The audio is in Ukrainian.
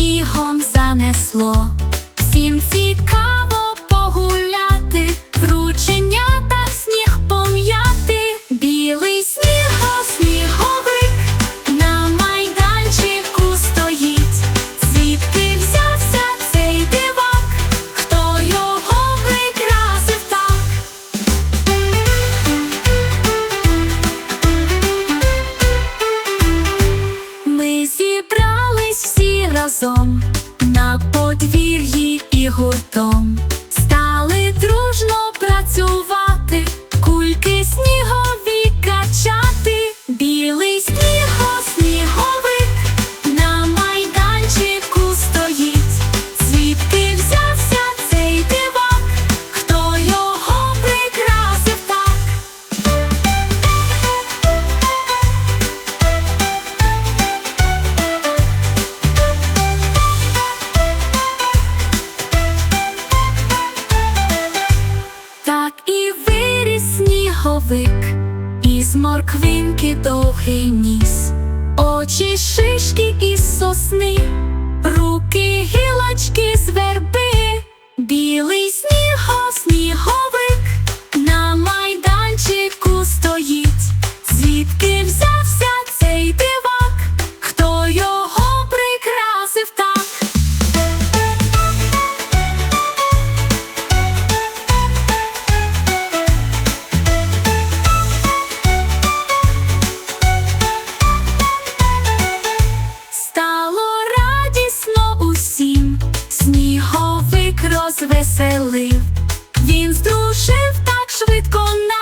снігом занесло, всім цікаво. разом на подвір'ї і гуртом. язик, із морквинки довгий ніс, очі шишки із сосни, руки гілочки з верби. звеселив, він здрушив так швидко. на.